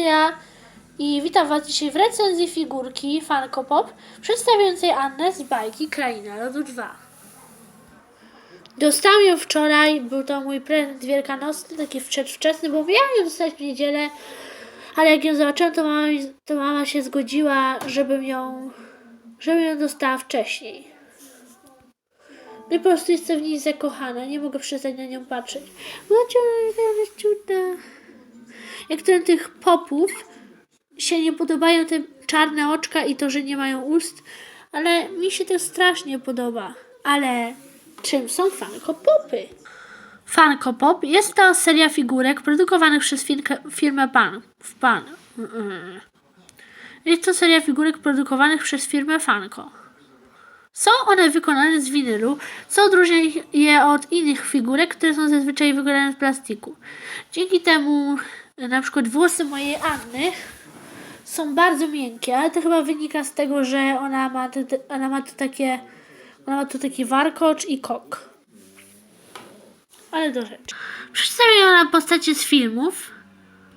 ja i witam Was dzisiaj w recenzji figurki Funko Pop przedstawiającej Annę z bajki Kraina Lodu 2. Dostałam ją wczoraj, był to mój prezent wielkanocny, taki przedwczesny, bo miałam ją dostać w niedzielę, ale jak ją zobaczyłam, to mama, to mama się zgodziła, żebym ją, żebym ją dostała wcześniej. No i po prostu jestem w niej zakochana, nie mogę przestać na nią patrzeć. Macie, ona cudna. Niektórym tych popów się nie podobają te czarne oczka i to, że nie mają ust, ale mi się to strasznie podoba. Ale czym są Funko Popy? Funko Pop jest to seria figurek produkowanych przez firmę Pan. Pan. Jest to seria figurek produkowanych przez firmę Funko. Są one wykonane z winylu, co odróżnia je od innych figurek, które są zazwyczaj wykonane z plastiku. Dzięki temu na przykład włosy mojej Anny są bardzo miękkie, ale to chyba wynika z tego, że ona ma tu, ona ma tu takie ona ma tu taki warkocz i kok. Ale do rzeczy. Przedstawiam na postacie z filmów.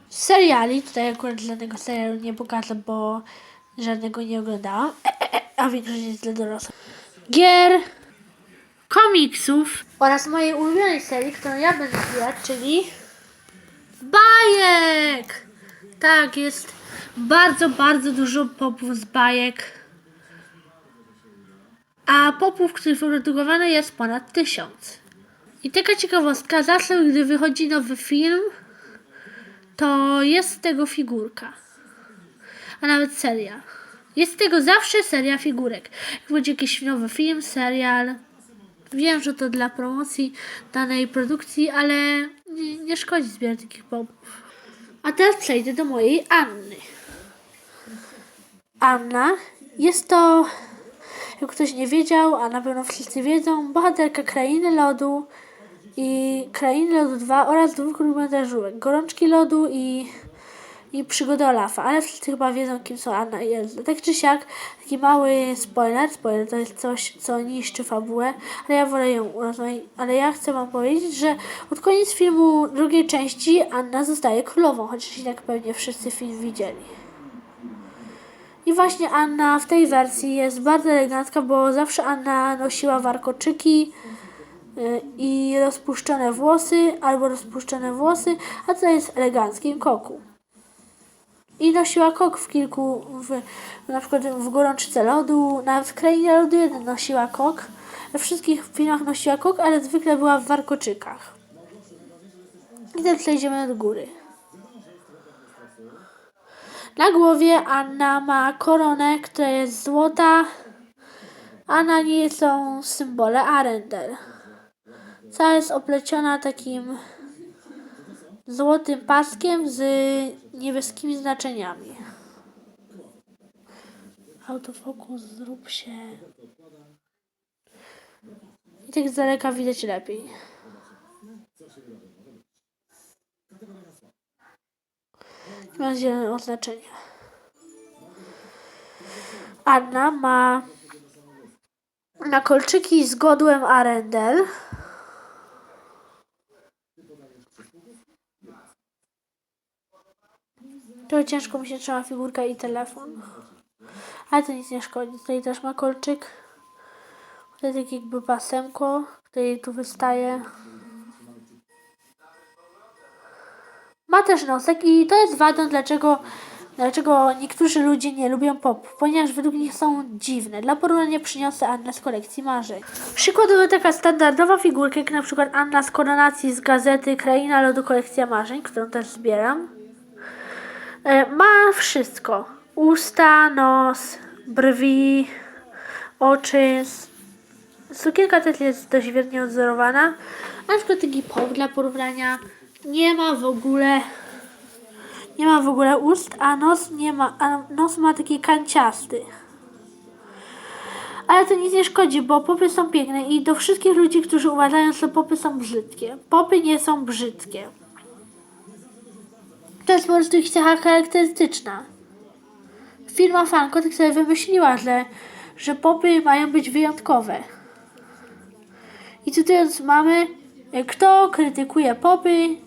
Z seriali, tutaj akurat żadnego serialu nie pokażę, bo żadnego nie oglądałam. A większość jest dla dorosłych. Gier, komiksów oraz mojej ulubionej serii, którą ja będę zbierać, czyli bajek! Tak, jest bardzo, bardzo dużo popów z bajek. A popów, których wyprodukowane jest ponad tysiąc. I taka ciekawostka, zawsze gdy wychodzi nowy film, to jest z tego figurka. A nawet seria. Jest z tego zawsze seria figurek. Jak będzie jakiś nowy film, serial. Wiem, że to dla promocji danej produkcji, ale nie, nie szkodzi zbierać takich popów. A teraz przejdę do mojej Anny. Anna jest to, jak ktoś nie wiedział, a na pewno wszyscy wiedzą, bohaterka Krainy Lodu i Krainy Lodu 2 oraz dwóch krótkometrażówek Gorączki Lodu i, i Przygoda Olafa, ale wszyscy chyba wiedzą, kim są Anna i. Tak czy siak, taki mały spoiler, spoiler to jest coś, co niszczy fabułę, ale ja wolę ją urozmaicić, ale ja chcę wam powiedzieć, że od koniec filmu drugiej części Anna zostaje królową, chociaż i tak pewnie wszyscy film widzieli. I właśnie Anna w tej wersji jest bardzo elegancka, bo zawsze Anna nosiła warkoczyki y, i rozpuszczone włosy, albo rozpuszczone włosy, a to jest eleganckim koku. I nosiła kok w kilku, w, na przykład w Gorączce Lodu, nawet w Krainie Lodu 1 nosiła kok. We wszystkich filmach nosiła kok, ale zwykle była w warkoczykach. I teraz przejdziemy do góry. Na głowie Anna ma koronę, która jest złota, a na niej są symbole Arendel. Cała jest opleciona takim złotym paskiem z niebieskimi znaczeniami. Autofokus, zrób się. I tak z daleka widać lepiej. Ma zielone oznaczenie. Anna ma na kolczyki z godłem Arendel. To ciężko mi się trzyma figurka i telefon. Ale to nic nie szkodzi. Tutaj też ma kolczyk. Tutaj tak jakby pasemko, jej tu wystaje. Ma też nosek i to jest wadą, dlaczego, dlaczego niektórzy ludzie nie lubią pop, ponieważ według nich są dziwne. Dla porównania przyniosę Annę z kolekcji marzeń. Przykładowo taka standardowa figurka, jak na przykład Anna z koronacji z gazety Kraina Lodu Kolekcja Marzeń, którą też zbieram. E, Ma wszystko. Usta, nos, brwi, oczy. Sukienka też jest dość wiernie odzorowana. Taki pop dla porównania. Nie ma w ogóle nie ma w ogóle ust, a nos nie ma, a nos ma taki kanciasty. Ale to nic nie szkodzi, bo popy są piękne i do wszystkich ludzi, którzy uważają, że popy są brzydkie. Popy nie są brzydkie. To jest po prostu ich cecha charakterystyczna. Firma Funko tak sobie wymyśliła, że, że popy mają być wyjątkowe. I cytując mamy, kto krytykuje popy,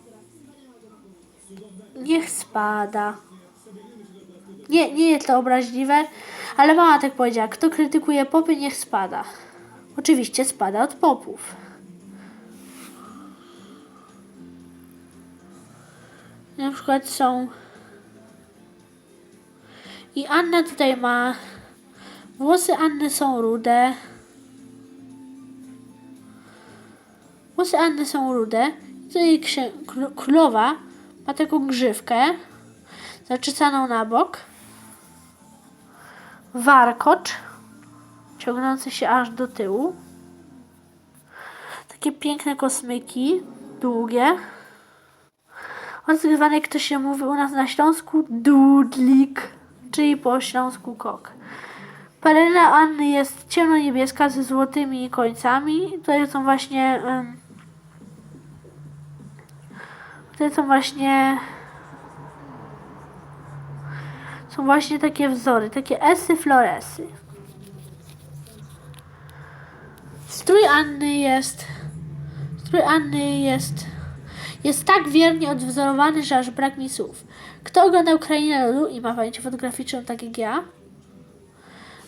niech spada. Nie, nie jest to obraźliwe, ale mama tak powiedziała. Kto krytykuje popy, niech spada. Oczywiście spada od popów. Na przykład są. I Anna tutaj ma. Włosy Anny są rude. Włosy Anny są rude. Tutaj królowa ma taką grzywkę zaczesaną na bok. Warkocz ciągnący się aż do tyłu. Takie piękne kosmyki, długie. Odgrywany, jak to się mówi u nas na Śląsku, dudlik, czyli po śląsku kok. Peleryna Anny jest ciemno-niebieska ze złotymi końcami. Tutaj są właśnie... Um, tutaj są właśnie... Są właśnie takie wzory, takie esy, floresy. Strój Anny jest... Strój Anny jest... Jest tak wiernie odwzorowany, że aż brak mi słów. Kto oglądał Krainę Lodu i ma pamięć fotograficzną tak jak ja,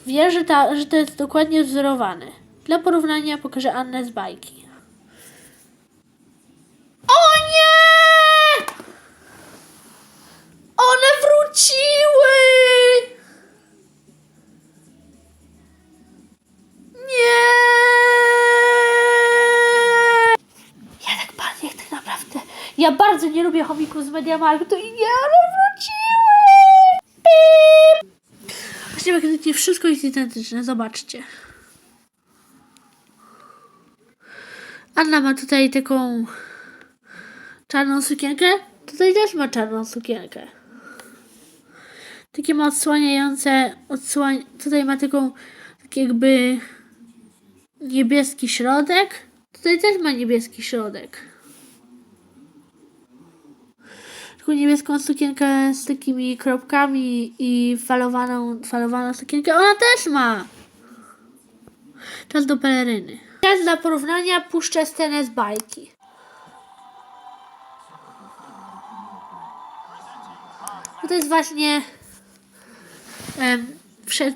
wie, że, ta, że to jest dokładnie wzorowany. Dla porównania pokażę Annę z bajki. O nie! One wróciły! Ja bardzo nie lubię chomików z Mediamarktu i nie, one wróciły! Pip! Właśnie praktycznie wszystko jest identyczne, zobaczcie. Anna ma tutaj taką czarną sukienkę. Tutaj też ma czarną sukienkę. Takie ma odsłaniające, odsłań... tutaj ma taką, tak jakby niebieski środek. Tutaj też ma niebieski środek. Taką niebieską sukienkę z takimi kropkami i falowaną, falowaną sukienkę. Ona też ma! Czas do peleryny. Teraz dla porównania puszczę scenę z bajki. No to jest właśnie em, przed,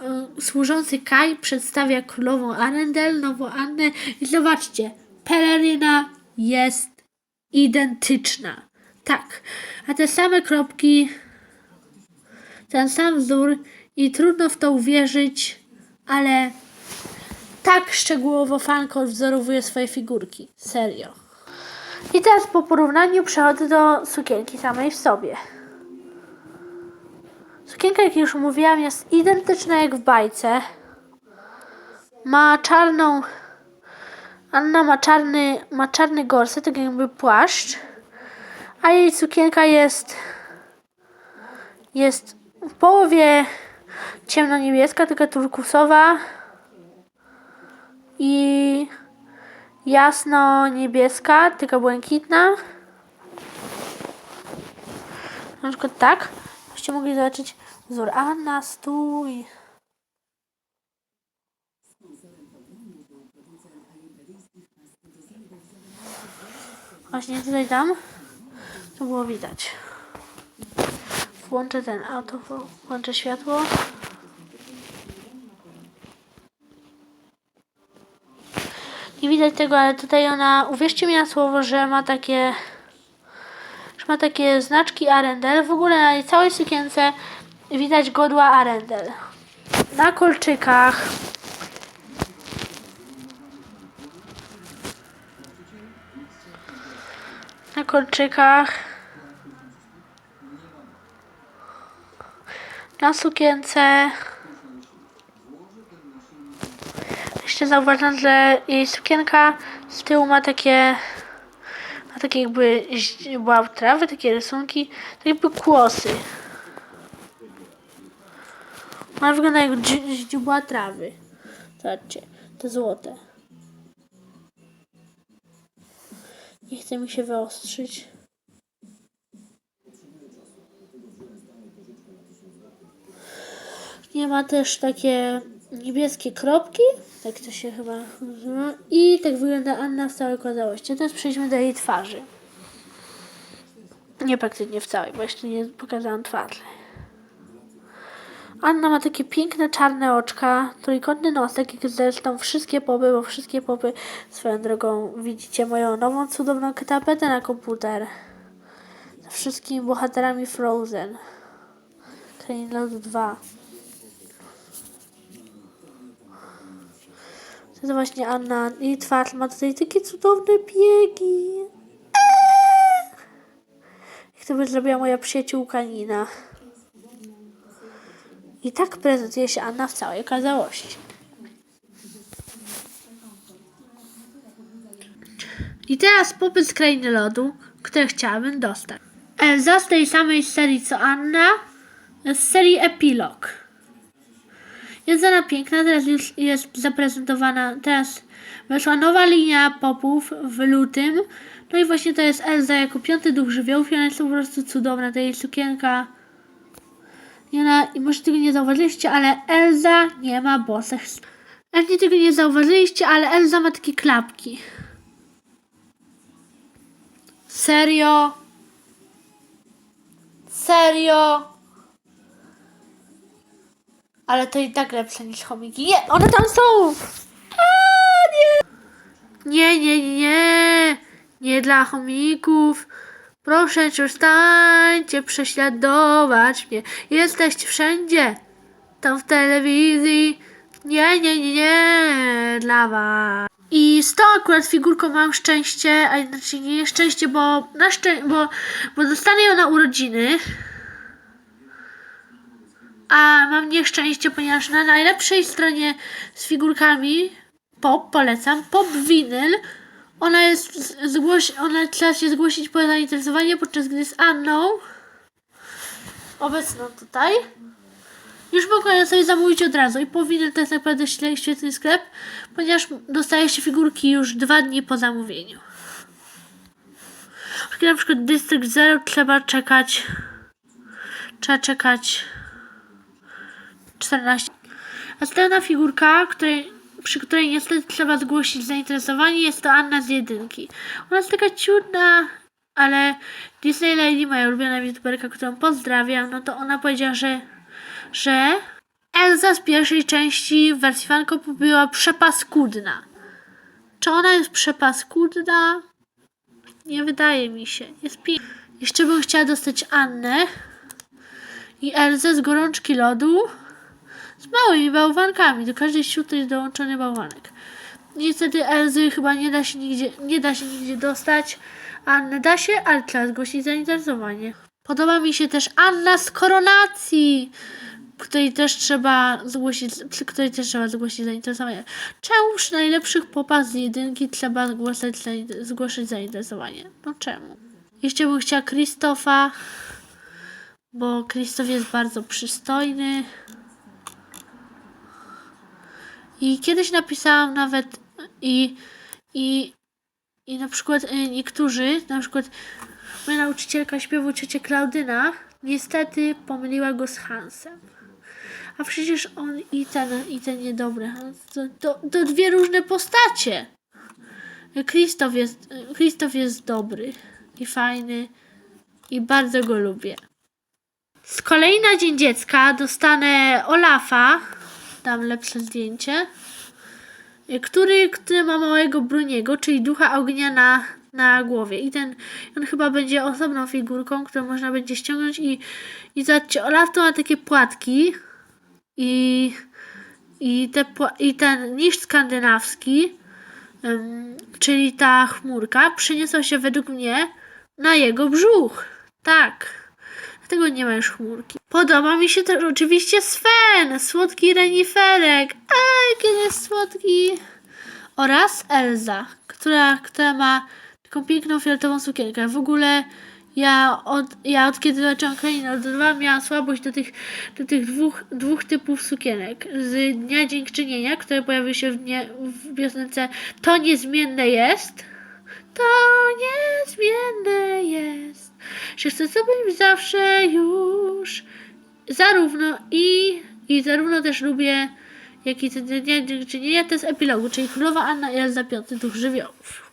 em, służący Kaj przedstawia królową Arendel, nową Annę i zobaczcie, peleryna jest identyczna. Tak, a te same kropki, ten sam wzór i trudno w to uwierzyć, ale tak szczegółowo fanko odwzorowuje swoje figurki. Serio. I teraz po porównaniu przechodzę do sukienki samej w sobie. Sukienka, jak już mówiłam, jest identyczna jak w bajce. Ma czarną. Anna ma czarny, ma czarny gorset, tak jakby płaszcz. A jej sukienka jest. Jest w połowie ciemno-niebieska, taka turkusowa. I jasno-niebieska, taka błękitna. Na przykład tak. Byście mogli zobaczyć wzór Anna, stój. Właśnie tutaj tam to było widać. Włączę ten auto, włączę światło. Nie widać tego, ale tutaj ona, uwierzcie mi na słowo, że ma takie że ma takie znaczki Arendel. W ogóle na jej całej sukience widać godła Arendel. Na kolczykach. Na kolczykach. Na sukience. Jeszcze zauważam, że jej sukienka z tyłu ma takie ma takie jakby źdźbła trawy, takie rysunki, tak jakby kłosy. Ona wygląda jak dź- źdźbła trawy. Zobaczcie, te złote. Nie chce mi się wyostrzyć. Nie ma też takie niebieskie kropki, tak to się chyba. I tak wygląda Anna w całej okazałości. Teraz przejdźmy do jej twarzy. Nie praktycznie w całej, bo jeszcze nie pokazałam twarzy. Anna ma takie piękne czarne oczka, trójkątny nosek, jak zresztą wszystkie popy, bo wszystkie popy swoją drogą widzicie moją nową cudowną tapetę na komputer. Ze wszystkimi bohaterami Frozen. Krain Lodu 2. To jest właśnie Anna. Jej twarz ma tutaj takie cudowne biegi. Jak to by zrobiła moja przyjaciółka Nina. I tak prezentuje się Anna w całej okazałości. I teraz popyt z krainy lodu, które chciałabym dostać. Elza z tej samej serii co Anna, z serii Epilog. Jest ona piękna, teraz już jest zaprezentowana, teraz weszła nowa linia popów w lutym. No i właśnie to jest Elza jako piąty duch żywiołów i jest po prostu cudowna. To jej sukienka i ona, i może tego nie zauważyliście, ale Elza nie ma bosych. Pewnie tego nie zauważyliście, ale Elza ma takie klapki. Serio? Serio? Ale to i tak lepsze niż chomiki. Nie, one tam są! A, nie! Nie, nie, nie, nie. Dla chomików. Proszę, przestańcie prześladować mnie. Jesteście wszędzie. Tam w telewizji. Nie, nie, nie, nie. Dla was. I z tą akurat figurką mam szczęście, a inaczej nie szczęście, bo na szczę- bo, bo dostanę ją na urodziny. A mam nieszczęście, ponieważ na najlepszej stronie z figurkami pop, polecam, pop winyl, ona jest zgłoś, ona trzeba się zgłosić po zainteresowanie, podczas gdy z Anną, obecną tutaj, już mogę ją sobie zamówić od razu. I po winyl to jest naprawdę świetny sklep, ponieważ dostaje się figurki już dwa dni po zamówieniu. Na przykład District Zero trzeba czekać, trzeba czekać 14. Następna figurka, której, przy której niestety trzeba zgłosić zainteresowanie, jest to Anna z jedynki. Ona jest taka ciudna, ale Disney Lady, moja ulubiona youtuberka, którą pozdrawiam, no to ona powiedziała, że, że Elza z pierwszej części w wersji Funko Pop była przepaskudna. Czy ona jest przepaskudna? Nie wydaje mi się. Jest piękna. Jeszcze bym chciała dostać Annę i Elzę z gorączki lodu z małymi bałwankami. Do każdej siutry jest dołączony bałwanek. Niestety Elzy chyba nie da się nigdzie, nie da się nigdzie dostać. Anny da się, ale trzeba zgłosić zainteresowanie. Podoba mi się też Anna z koronacji, której też trzeba zgłosić, przy której też trzeba zgłosić zainteresowanie. Czemu przy najlepszych popach z jedynki trzeba zgłosić zainteresowanie? No czemu? Jeszcze bym chciała Krzysztofa, bo Krzysztof jest bardzo przystojny. I kiedyś napisałam nawet i, i, i na przykład y, niektórzy, na przykład moja nauczycielka śpiewu ciocia Klaudyna, niestety pomyliła go z Hansem. A przecież on i ten, i ten niedobry Hans, to, to, to dwie różne postacie. Krzysztof jest, Krzysztof jest dobry i fajny i bardzo go lubię. Z kolei na Dzień Dziecka dostanę Olafa, dam lepsze zdjęcie, y, który, który ma małego Bruniego, czyli ducha ognia na, na głowie. I ten, on chyba będzie osobną figurką, którą można będzie ściągnąć i, i zobaczcie, Olaf to ma takie płatki i, i, te, i ten niż skandynawski, ym, czyli ta chmurka, przeniosła się według mnie na jego brzuch. Tak. Nie ma już chmurki. Podoba mi się też oczywiście Sven, słodki reniferek. A, on jest słodki. Oraz Elza, która, która ma taką piękną fioletową sukienkę. W ogóle ja od, ja od kiedy zaczęłam Krainę od 2 miałam słabość do tych, do tych dwóch, dwóch typów sukienek. Z Dnia Dziękczynienia, które pojawiły się w, dnie, w piosence To niezmienne jest. To niezmienne jest, że chcę być zawsze już. Zarówno i, i zarówno też lubię, jak i ten dnia dziękczynienia, to jest epilogu, czyli Królowa Anna i Elza Piąty Duch Żywiołów.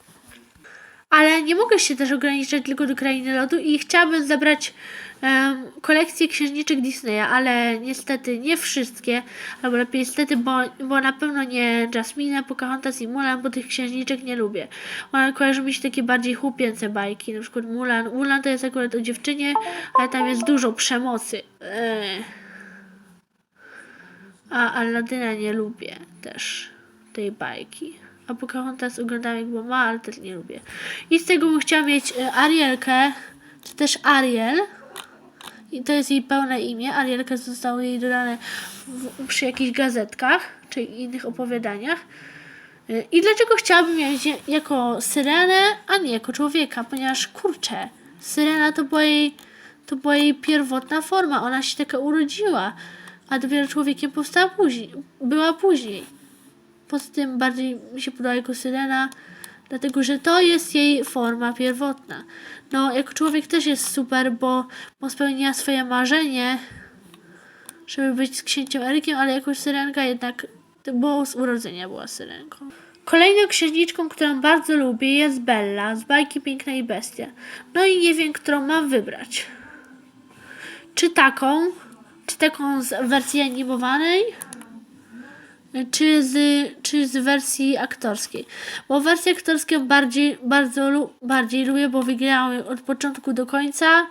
Ale nie mogę się też ograniczać tylko do Krainy Lodu i chciałabym zabrać em, kolekcję księżniczek Disneya, ale niestety nie wszystkie, albo lepiej niestety, bo, bo na pewno nie Jasmine, Pocahontas i Mulan, bo tych księżniczek nie lubię. One kojarzą mi się takie bardziej chłopięce bajki, na przykład Mulan. Mulan to jest akurat o dziewczynie, ale tam jest dużo przemocy. Eee. A Aladyna nie lubię też tej bajki. A Pocahontas oglądam jak mała, ale też nie lubię. I z tego bym chciała mieć e, Arielkę, czy też Ariel. I to jest jej pełne imię. Arielka zostało jej dodane w, przy jakichś gazetkach, czy innych opowiadaniach. Y, I dlaczego chciałabym mieć jako syrenę, a nie jako człowieka? Ponieważ kurczę, syrena to była jej, to była jej pierwotna forma. Ona się taka urodziła, a dopiero człowiekiem powstała później. Była później. Poza tym bardziej mi się podoba jako syrena, dlatego że to jest jej forma pierwotna. No, jako człowiek też jest super, bo, bo spełniła swoje marzenie, żeby być z księciem Erykiem, ale jako syrenka jednak, bo z urodzenia była syrenką. Kolejną księżniczką, którą bardzo lubię jest Bella z bajki Piękna i Bestia. No i nie wiem, którą mam wybrać. Czy taką, czy taką z wersji animowanej, czy z, czy z wersji aktorskiej. Bo wersję aktorską bardziej, bardzo bardziej lubię, bo wygrałam ją od początku do końca.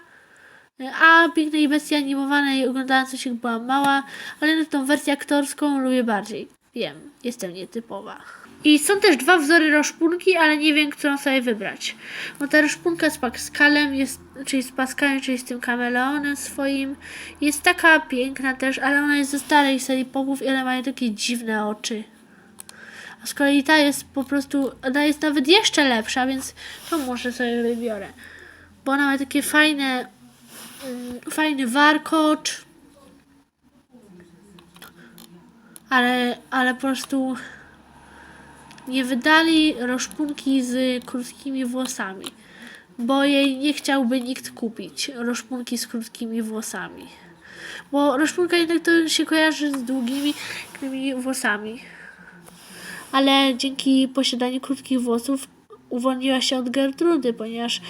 A Pięknej Bestii animowanej oglądałam coś jak byłam mała, ale tą wersję aktorską lubię bardziej. Wiem, jestem nietypowa. I są też dwa wzory roszpunki, ale nie wiem, którą sobie wybrać. Bo ta roszpunka z Pascalem jest, czyli z Pascalem, czyli z tym kameleonem swoim, jest taka piękna też, ale ona jest ze starej serii popów i one mają takie dziwne oczy. A z kolei ta jest po prostu, ona jest nawet jeszcze lepsza, więc to może sobie wybiorę. Bo ona ma takie fajne, mm, fajny warkocz. Ale, ale po prostu nie wydali roszpunki z krótkimi włosami, bo jej nie chciałby nikt kupić roszpunki z krótkimi włosami. Bo roszpunka jednak to się kojarzy z długimi włosami. Ale dzięki posiadaniu krótkich włosów uwolniła się od Gertrudy, ponieważ